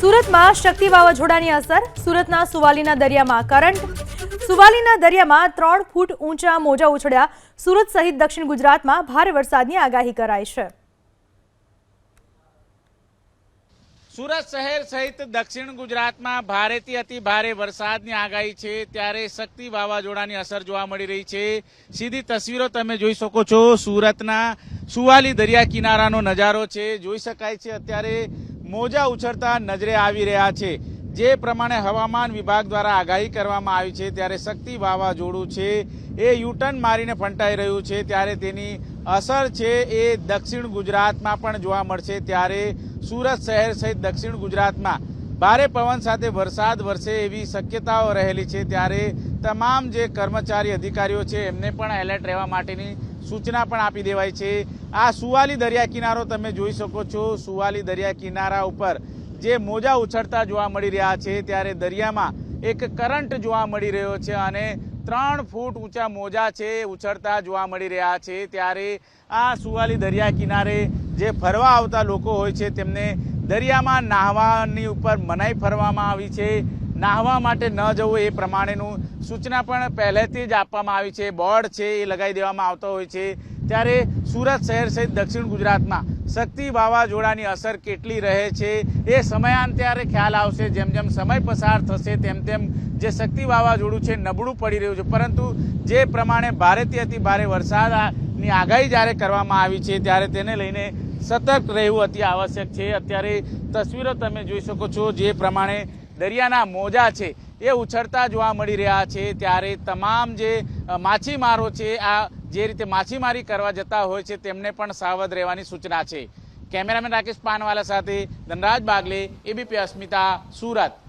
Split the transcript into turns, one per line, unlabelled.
સુરતમાં શક્તિ વાવાઝોડાની અસર, સુરતના સુવાલીના દરિયામાં કરંટ. સુવાલીના દરિયામાં ત્રણ ફૂટ ઊંચા મોજા ઉછળ્યા. સુરત સહિત દક્ષિણ ગુજરાતમાં ભારે વરસાદની આગાહી કરાઈ છે.
સુરત શહેર સહિત દક્ષિણ ગુજરાતમાં ભારેથી અતિ ભારે વરસાદની આગાહી છે. ત્યારે શક્તિ વાવાઝોડાની અસર જોવા મળી રહી છે. સીધી તસવીરો તમે જોઈ શકો છો. સુરતના સુવાલી દરિયા કિનારાનો નજારો છે. જોઈ શકાય છે અત્યારે મોજા ઉછળતા નજરે આવી રહ્યા છે. જે પ્રમાણે હવામાન વિભાગ દ્વારા આગાહી કરવામાં આવી છે, ત્યારે શક્તિ વાવાઝોડું છે એ યુટર્ન મારીને ફંટાઈ રહ્યું છે, ત્યારે તેની અસર છે એ દક્ષિણ ગુજરાતમાં પણ જોવા મળશે. ત્યારે સુરત શહેર સહિત દક્ષિણ ગુજરાતમાં ભારે પવન સાથે વરસાદ વરસે એવી શક્યતાઓ રહેલી છે. ત્યારે તમામ જે કર્મચારી અધિકારીઓ છે, એમને પણ એલર્ટ રહેવા માટેની સૂચના પણ આપી દેવાય છે. આ સુવાલી દરિયા કિનારો તમે જોઈ શકો છો. સુવાલી દરિયા કિનારા ઉપર જે મોજા ઉછળતા જોવા મળી રહ્યા છે, ત્યારે દરિયામાં એક કરંટ જોવા મળી રહ્યો છે અને ત્રણ ફૂટ ઊંચા મોજા છે, ઉછળતા જોવા મળી રહ્યા છે. ત્યારે આ સુવાલી દરિયા કિનારે જે ફરવા આવતા લોકો હોય છે, તેમને દરિયામાં નાહવાની ઉપર મનાઈ ફરવામાં આવી છે. નાહવા માટે ન જવું એ પ્રમાણેનું સૂચના પણ પહેલેથી જ આપવામાં આવી છે. બોર્ડ છે એ લગાવી દેવામાં આવતો હોય છે. ત્યારે સુરત શહેર સહિત દક્ષિણ ગુજરાતમાં શક્તિ વાવાઝોડાની અસર કેટલી રહે છે એ સમયાંતરે ખ્યાલ આવશે. જેમ જેમ સમય પસાર થશે, તેમ તેમ જે શક્તિ વાવાઝોડું છે નબળું પડી રહ્યું છે. પરંતુ જે પ્રમાણે ભારેથી અતિ ભારે વરસાદની આગાહી જ્યારે કરવામાં આવી છે, ત્યારે તેને લઈને સતર્ક રહેવું અતિ આવશ્યક છે. અત્યારે તસવીરો તમે જોઈ શકો છો જે પ્રમાણે દરિયાના મોજા છે, એ ઉછળતા જોવા મળી રહ્યા છે. ત્યારે તમામ જે માછીમારો છે, આ જે રીતે માછીમારી કરવા જતા હોય છે, તેમને પણ સાવધ રહેવાની સૂચના છે. કેમેરામેન રાકેશ પાનવાલા સાથે ધનરાજ બાગલે, એબીપી અસ્મિતા, સુરત.